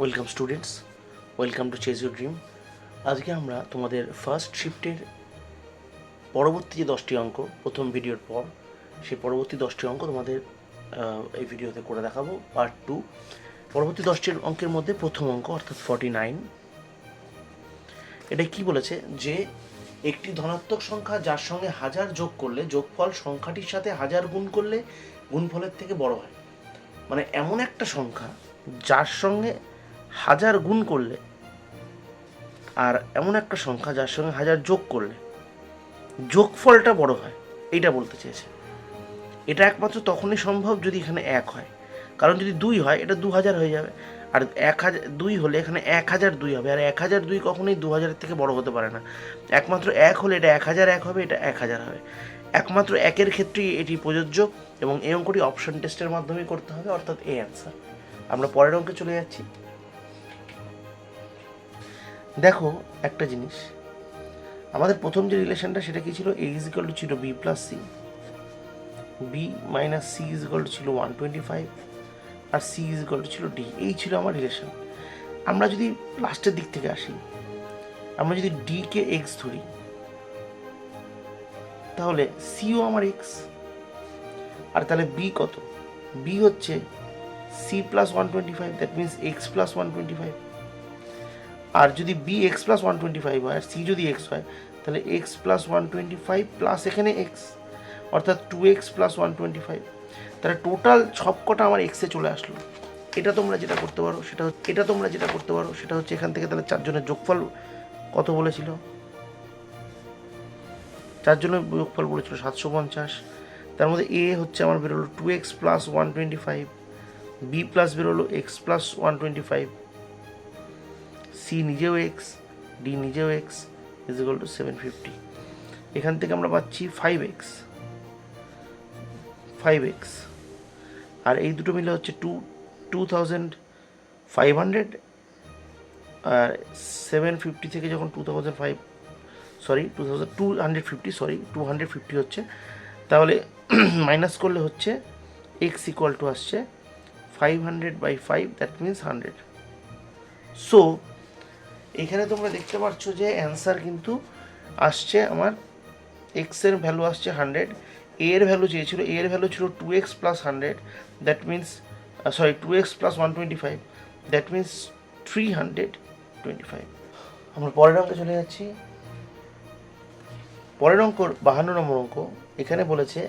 Welcome students welcome to chase your dream আজকে আমরা তোমাদের ফার্স্ট শিফটের পরবর্তী যে দশটি অঙ্ক, প্রথম ভিডিওর পর, সেই পরবর্তী দশটি অঙ্ক তোমাদের এই ভিডিওতে করে দেখাবো পার্ট টু পরবর্তী দশটির অঙ্কের মধ্যে প্রথম অঙ্ক, অর্থাৎ ফর্টি নাইন এটা কি বলেছে? যে একটি ধনাত্মক সংখ্যা যার সঙ্গে হাজার যোগ করলে, যোগফল সংখ্যাটির সাথে হাজার গুণ করলে গুণফলের থেকে বড় হয়। মানে এমন একটা সংখ্যা যার সঙ্গে হাজার গুণ করলে আর এমন একটা সংখ্যা যার সঙ্গে হাজার যোগ করলে, যোগফলটা বড় হয়, এইটা বলতে চেয়েছে। এটা একমাত্র তখনই সম্ভব যদি এখানে এক হয়। কারণ যদি দুই হয়, এটা দু হাজার হয়ে যাবে। আর এক হাজার দুই হলে এখানে এক হাজার দুই হবে। আর এক হাজার দুই কখনোই দু হাজারের থেকে বড় হতে পারে না। একমাত্র এক হলে এটা এক হাজার এক হবে, এটা এক হাজার হবে। একমাত্র একের ক্ষেত্রেই এটি প্রযোজ্য এবং এই অঙ্কটি অপশন টেস্টের মাধ্যমে করতে হবে, অর্থাৎ এই অ্যান্সার আমরা পরের অঙ্কে চলে যাচ্ছি। দেখো একটা জিনিস। আমাদের প্রথম যে রিলেশনটা সেটা কি ছিল? এ ইজ ইকাল টু ছিল B plus C B minus C is equal to ছিল ওয়ান টোয়েন্টি ফাইভ আর সি ইজ ইকাল টু ছিল ডি এই ছিল আমার রিলেশন। আমরা যদি লাস্টের দিক থেকে আসি, আমরা যদি ডি কে এক্স ধরি, তাহলে সিও আমার এক্স আর তাহলে বি কত? বি হচ্ছে C plus one twenty five that means x plus one twenty five আর যদি B x plus one twenty five হয়, আর সি যদি এক্স হয়, তাহলে x plus one twenty five plus এখানে এক্স অর্থাৎ two x plus one twenty five তাহলে total সবকটা আমার এক্সে চলে আসলো। এটা তোমরা যেটা করতে পারো, সেটা হচ্ছে এটা তোমরা যেটা করতে পারো, সেটা হচ্ছে এখান থেকে তাহলে চারজনের যোগফল কত বলেছিল? চারজনের যোগফল বলেছিল সাতশো পঞ্চাশ। তার মধ্যে এ হচ্ছে আমার বেরোলো two x plus one twenty five B plus বেরোলো x plus one twenty five C নিজেও এক্স ডি নিজেও x is equal to seven fifty এখান থেকে আমরা পাচ্ছি ফাইভ এক্স ফাইভ এক্স আর এই দুটো মিলে হচ্ছে two two thousand five hundred আর সেভেন ফিফটি থেকে যখন two thousand five sorry two thousand two hundred fifty sorry two hundred fifty হচ্ছে, তাহলে মাইনাস করলে হচ্ছে এক্স ইকুয়াল টু আসছে five hundred by five that means hundred so এখানে তোমরা দেখতে পাচ্ছ যে অ্যান্সার কিন্তু আসছে আমার এক্সের ভ্যালু আসছে হান্ড্রেড এ এর ভ্যালু চেয়েছিল এর ভ্যালু ছিল two x plus hundred that means sorry two x plus one twenty five that means three hundred twenty five আমরা পরের অঙ্কে চলে যাচ্ছি। পরের অঙ্ক বাহান্ন নম্বর অঙ্ক, এখানে বলেছে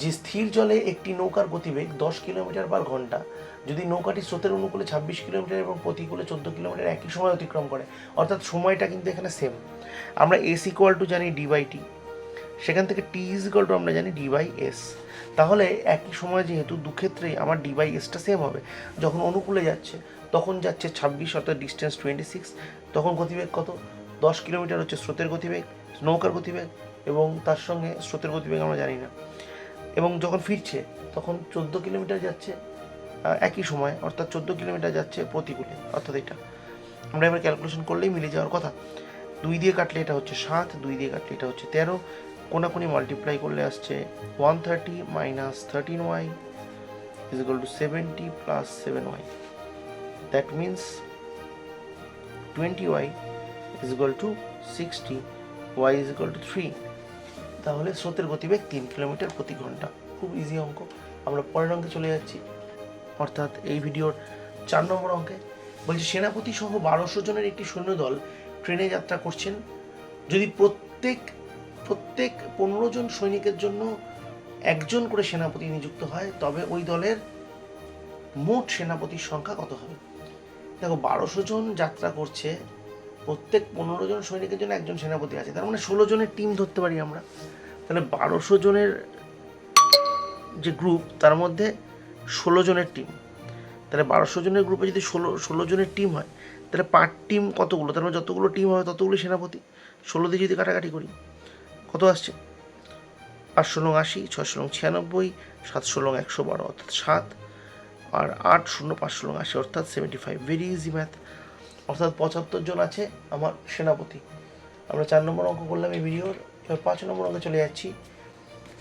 যে স্থির জলে একটি নৌকার গতিবেগ দশ কিলোমিটার পার ঘণ্টা যদি নৌকাটি স্রোতের অনুকূলে ছাব্বিশ কিলোমিটার এবং প্রতিকূলে চোদ্দ কিলোমিটার একই সময় অতিক্রম করে, অর্থাৎ সময়টা কিন্তু এখানে সেম আমরা এস ইকুয়াল টু জানি ডি টি সেখান থেকে টি ইজ ইকুয়াল টু আমরা জানি ডি এস তাহলে একই সময় যেহেতু দুক্ষেত্রেই আমার ডি এসটা সেম হবে। যখন অনুকূলে যাচ্ছে, তখন যাচ্ছে ছাব্বিশ, অর্থাৎ ডিস্টেন্স টোয়েন্টি সিক্স তখন গতিবেগ কত? দশ কিলোমিটার হচ্ছে স্রোতের গতিবেগ, নৌকার গতিবেগ এবং তার সঙ্গে স্রোতের গতিবেগ আমরা জানি না। এবং যখন ফিরছে, তখন চোদ্দ কিলোমিটার যাচ্ছে একই সময়, অর্থাৎ চোদ্দ কিলোমিটার যাচ্ছে প্রতিকূলে, অর্থাৎ এটা। আমরা এবার ক্যালকুলেশন করলেই মিলে যাওয়ার কথা। দুই দিয়ে কাটলে এটা হচ্ছে সাত, দুই দিয়ে কাটলে এটা হচ্ছে তেরো। কোনাকুনি মাল্টিপ্লাই করলে আসছে one thirty minus thirteen y is equal to seventy plus seven y that means twenty y is equal to sixty y is equal to three তাহলে স্রোতের গতিবেগ তিন কিলোমিটার প্রতি ঘণ্টা। খুব ইজি অঙ্ক। আমরা পরের অঙ্কে চলে যাচ্ছি। অর্থাৎ এই ভিডিওর চার নম্বর অঙ্কে, বলছি, সেনাপতি সহ বারোশো জনের একটি সৈন্যদল ট্রেনে যাত্রা করছেন। যদি প্রত্যেক প্রত্যেক পনেরো জন সৈনিকের জন্য একজন করে সেনাপতি নিযুক্ত হয়, তবে ওই দলের মোট সেনাপতির সংখ্যা কত হবে? দেখো, বারোশো জন যাত্রা করছে, প্রত্যেক পনেরো জন সৈনিকের জন্য একজন সেনাপতি আছে। তার মানে ষোলো জনের টিম ধরতে পারি আমরা। তাহলে বারোশো জনের যে গ্রুপ, তার মধ্যে ষোলো জনের টিম তাহলে বারোশো জনের গ্রুপে যদি ষোলো ষোলো জনের টিম হয়, তাহলে পার টিম কতগুলো? তার মানে যতগুলো টিম হবে ততগুলো সেনাপতি। ষোলো দিয়ে যদি কাটাকাটি করি, কত আসছে? পাঁচশো লং আশি ছশো লং ছিয়ানব্বই, সাতশো লং একশো বারো, অর্থাৎ সাত। আর আট শূন্য পাঁচশো লং আশি, অর্থাৎ seventy five very easy math অর্থাৎ পঁচাত্তর জন আছে আমার সেনাপতি। আমরা চার নম্বর অঙ্ক করলাম এই ভিডিওর এবার পাঁচ নম্বর অঙ্কে চলে যাচ্ছি।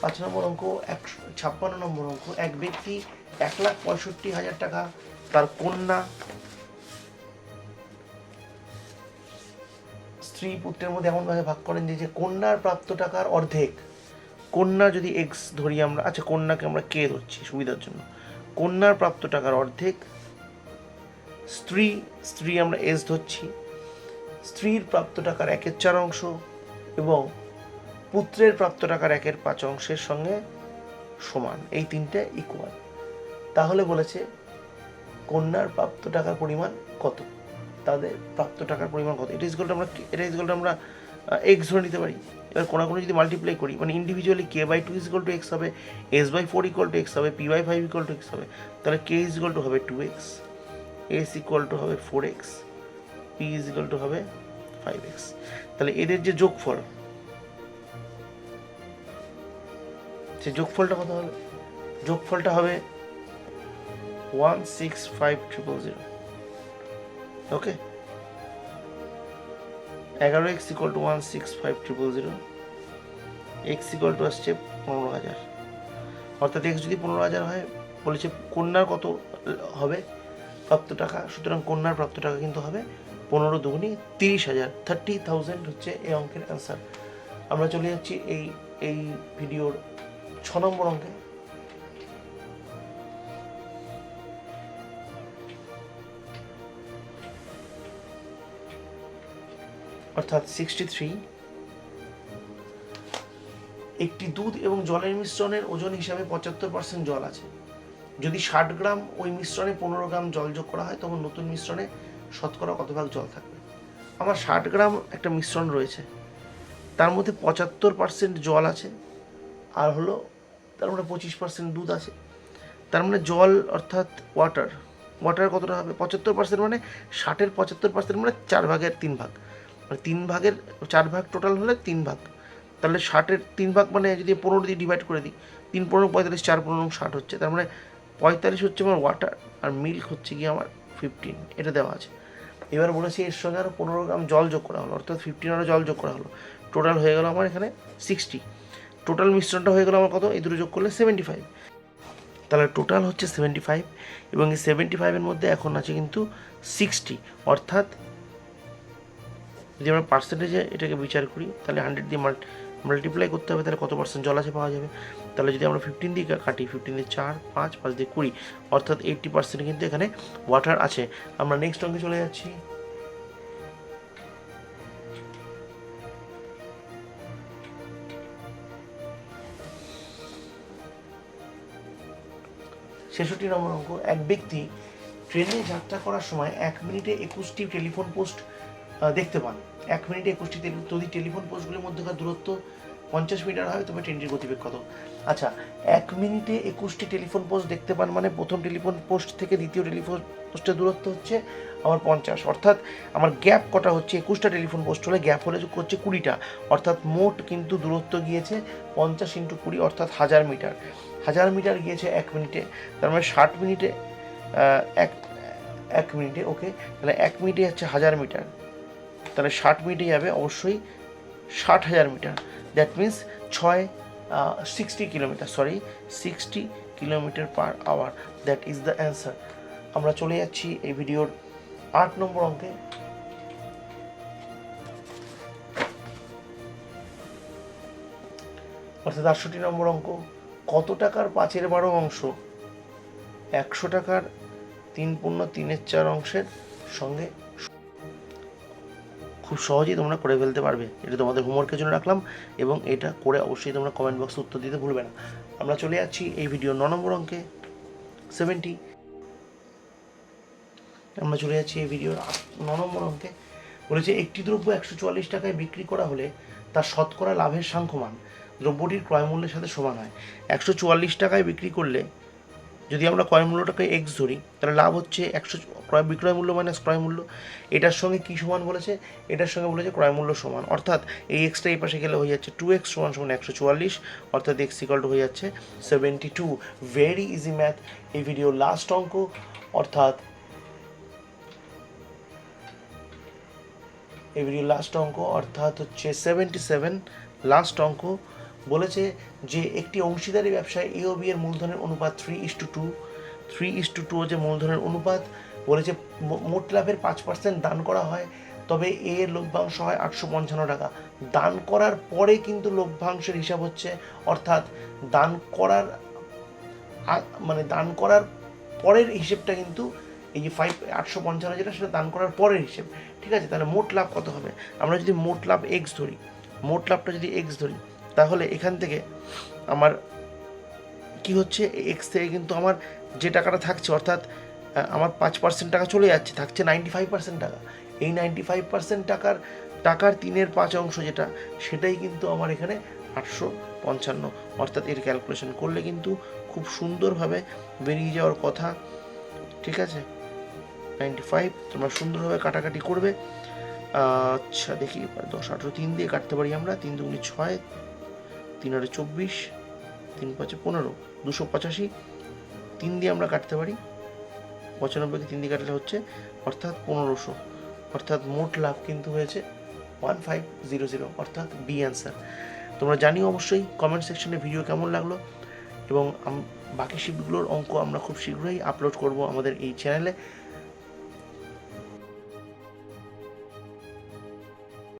পাঁচ নম্বর অঙ্ক, একশো ছাপ্পান্ন নম্বর অঙ্ক, এক ব্যক্তি এক লাখ পঁয়ষট্টি হাজার টাকা, তার কন্যা স্ত্রী পুত্রের মধ্যে এমনভাবে ভাগ করেন যে যে কন্যার প্রাপ্ত টাকার অর্ধেক, কন্যা যদি এক্স ধরি আমরা আচ্ছা কন্যাকে আমরা কে ধরছি সুবিধার জন্য, কন্যার প্রাপ্ত টাকার অর্ধেক, স্ত্রী স্ত্রী আমরা এস ধরছি, স্ত্রীর প্রাপ্ত টাকার একের চার অংশ এবং পুত্রের প্রাপ্ত টাকার একের পাঁচ অংশের সঙ্গে সমান। এই তিনটে ইকুয়াল তাহলে বলেছে, কন্যার প্রাপ্ত টাকার পরিমাণ কত? তাদের প্রাপ্ত টাকার পরিমাণ কত? এটা ইজগলটা আমরা এটা ইজগলটা আমরা এক্স ধরে নিতে পারি। এবার কোনো কোনো যদি মাল্টিপ্লাই করি মানে individually K by two equal to X হবে S by four equal to X হবে P by five equal to X হবে, তাহলে কে ইজগল টু হবে two X S equal to হবে four X P equal to হবে five X তাহলে এদের যে যোগফল সে যোগফলটা কত হবে? যোগফলটা হবে one six five triple zero. Okay? এগারো X equal to one six five triple zero. X equal to আসছে পনেরো হাজার। অর্থাৎ এক্স যদি পনেরো হাজার হয়, বলেছে কন্যার কত হবে? প্রাপ্ত টাকা। সুতরাং কন্যার প্রাপ্ত টাকা কিন্তু হবে পনেরো দুগুনি তিরিশ হাজার। থার্টি থাউজেন্ড হচ্ছে এই অঙ্কের অ্যান্সার আমরা চলে যাচ্ছি এই এই ভিডিওর ছ নম্বর অঙ্কে। অর্থাৎ সিক্সটি থ্রি একটি দুধ এবং জলের মিশ্রণের ওজন হিসাবে পঁচাত্তর পার্সেন্ট জল আছে। যদি ষাট গ্রাম ওই মিশ্রণে পনেরো গ্রাম জল যোগ করা হয়, তখন নতুন মিশ্রণে শতকরা কত ভাগ জল থাকবে? আমার ষাট গ্রাম একটা মিশ্রণ রয়েছে, তার মধ্যে পঁচাত্তর পার্সেন্ট জল আছে, আর হলো তার মানে পঁচিশ পার্সেন্ট দুধ আছে। তার মানে জল অর্থাৎ ওয়াটার ওয়াটার কতটা হবে? পঁচাত্তর পার্সেন্ট মানে ষাটের পঁচাত্তর পার্সেন্ট মানে চার ভাগের তিন ভাগ। মানে তিন ভাগের, চার ভাগ টোটাল হলে তিন ভাগ। তাহলে ষাটের তিন ভাগ মানে যদি পনেরো দিয়ে ডিভাইড করে দিই, তিন পনেরো পঁয়তাল্লিশ, চার পনেরো ষাট হচ্ছে। তার মানে পঁয়তাল্লিশ হচ্ছে আমার ওয়াটার আর মিল্ক হচ্ছে কি আমার ফিফটিন এটা দেওয়া আছে। এবার বলেছি এর সঙ্গে আরও পনেরো গ্রাম জল যোগ করা হলো, অর্থাৎ ফিফটিন আরও জল যোগ করা হলো। টোটাল হয়ে গেল আমার এখানে সিক্সটি টোটাল মিশ্রণটা হয়ে গেল আমার কত? এই দুটো যোগ করলে সেভেন্টি ফাইভ তাহলে টোটাল হচ্ছে সেভেন্টি ফাইভ এবং এই সেভেন্টি ফাইভের মধ্যে এখন আছে কিন্তু সিক্সটি অর্থাৎ যদি আমরা পার্সেন্টেজে এটাকে বিচার করি, তাহলে হান্ড্রেড দিয়ে মাল্টিপ্লাই করতে হবে, তাহলে কত পার্সেন্ট জল আছে পাওয়া যাবে? তাহলে যদি আমরা ফিফটিন দিয়ে কাটি ফিফটিন দিয়ে চার, পাঁচ পাঁচ দিয়ে কুড়ি, অর্থাৎ এইটটি পার্সেন্ট কিন্তু এখানে ওয়াটার আছে। আমরা নেক্সট অঙ্কে চলে যাচ্ছি। ছেষট্টি নম্বর অঙ্ক, এক ব্যক্তি ট্রেনে যাত্রা করার সময় এক মিনিটে একুশটি টেলিফোন পোস্ট দেখতে পান। এক মিনিটে একুশটি যদি টেলিফোন পোস্টগুলির মধ্যকার দূরত্ব পঞ্চাশ মিটার হয়, তবে ট্রেনটির গতিবেগ কত? আচ্ছা এক মিনিটে একুশটি টেলিফোন পোস্ট দেখতে পান মানে প্রথম টেলিফোন পোস্ট থেকে দ্বিতীয় টেলিফোন পোস্টের দূরত্ব হচ্ছে আমার পঞ্চাশ। অর্থাৎ আমার গ্যাপ কটা হচ্ছে? একুশটা টেলিফোন পোস্ট হলে গ্যাপ হলে হচ্ছে কুড়িটা। অর্থাৎ মোট কিন্তু দূরত্ব গিয়েছে পঞ্চাশ ইন্টু কুড়ি, অর্থাৎ হাজার মিটার। হাজার মিটার গিয়েছে এক মিনিটে, তার মানে ষাট মিনিটে এক এক মিনিটে ওকে তাহলে এক মিনিটে যাচ্ছে হাজার মিটার। তাহলে ষাট মিনিটে যাবে অবশ্যই ষাট হাজার মিটার। দ্যাট মিন্স ছয় sixty kilometre sorry sixty kilometre per hour that is the answer আমরা চলে যাচ্ছি এই ভিডিওর আট নম্বর অঙ্কে। অর্থাৎ আটষট্টি নম্বর অঙ্ক। কত টাকার পাঁচের বারো অংশ? একশো টাকার তিন পূর্ণ তিনের চার অংশের সঙ্গে খুব সহজেই তোমরা করে ফেলতে পারবে। এটা তোমাদের হোমওয়ার্কের জন্য রাখলাম এবং এটা করে অবশ্যই তোমরা কমেন্ট বক্সে উত্তর দিতে ভুলবে না। আমরা চলে যাচ্ছি এই ভিডিও ন নম্বর অঙ্কে সেভেন্টি আমরা চলে যাচ্ছি এই ভিডিওর ন নম্বর অঙ্কে। বলেছে, একটি দ্রব্য একশো চুয়াল্লিশ টাকায় বিক্রি করা হলে তার শতকরা লাভের সাংখ্যমান। দ্রব্যটির ক্রয় মূল্যের সাথে সমান হয়। একশো চুয়াল্লিশ টাকায় বিক্রি করলে যদি আমরা ক্রয় মূল্যটাকে এক্স ধরি, তাহলে লাভ হচ্ছে একশো ক্রয় বিক্রয় মূল্য মাইনাস ক্রয় মূল্য। এটার সঙ্গে কী সমান বলেছে? এটার সঙ্গে বলেছে ক্রয় মূল্য সমান। অর্থাৎ এই এক্সটা এই পাশে গেলে হয়ে যাচ্ছে টু এক্স সমান সমান একশো চুয়াল্লিশ, অর্থাৎ এক্স ইকাল টু হয়ে যাচ্ছে seventy two very easy math এই ভিডিও লাস্ট অঙ্ক, অর্থাৎ এই ভিডিও লাস্ট অঙ্ক, অর্থাৎ হচ্ছে সেভেন্টি সেভেন লাস্ট অঙ্ক। বলেছে যে একটি অংশীদারি ব্যবসায় এ ও বি এর মূলধনের অনুপাত three is to two three is to two যে মূলধনের অনুপাত বলেছে মোট লাভের পাঁচ পার্সেন্ট দান করা হয়, তবে এর লভ্যাংশ হয় আটশো পঞ্চান্ন টাকা। দান করার পরে কিন্তু লভ্যাংশের হিসাব হচ্ছে, অর্থাৎ দান করার মানে দান করার পরের হিসেবটা কিন্তু এই যে ফাইভ আটশো পঞ্চান্ন যেটা, সেটা দান করার পরের হিসেব। ঠিক আছে? তাহলে মোট লাভ কত হবে? আমরা যদি মোট লাভ এক্স ধরি, মোট লাভটা যদি এক্স ধরি তাহলে এখান থেকে আমার কি হচ্ছে? এক্স থেকে কিন্তু আমার যে টাকাটা থাকছে, অর্থাৎ আমার পাঁচ পার্সেন্ট টাকা চলে যাচ্ছে, থাকছে নাইনটি ফাইভ পার্সেন্ট টাকা। এই নাইনটি ফাইভ পার্সেন্ট টাকার টাকার তিনের পাঁচ অংশ যেটা, সেটাই কিন্তু আমার এখানে আটশো পঞ্চান্ন। অর্থাৎ এর ক্যালকুলেশন করলে কিন্তু খুব সুন্দরভাবে বেরিয়ে যাওয়ার কথা। ঠিক আছে? নাইনটি ফাইভ তোমরা সুন্দরভাবে কাটাকাটি করবে। আচ্ছা দেখি দশ আঠেরো তিন দিয়ে কাটতে পারি আমরা। তিন দুগুলি ছয় তিন আটে চব্বিশ, তিন পাঁচে পনেরো, দুশো পঁচাশি, তিন দিয়ে আমরা কাটতে পারি। পঁচানব্বইকে তিন দিয়ে কাটলে হচ্ছে, অর্থাৎ পনেরোশো। অর্থাৎ মোট লাভ কিন্তু হয়েছে ওয়ান ফাইভ জিরো জিরো, অর্থাৎ বি অ্যান্সার। তোমরা জানিও অবশ্যই কমেন্ট সেকশনে ভিডিও কেমন লাগল এবং বাকি শিটগুলোর অঙ্ক আমরা খুব শীঘ্রই আপলোড করব আমাদের এই চ্যানেলে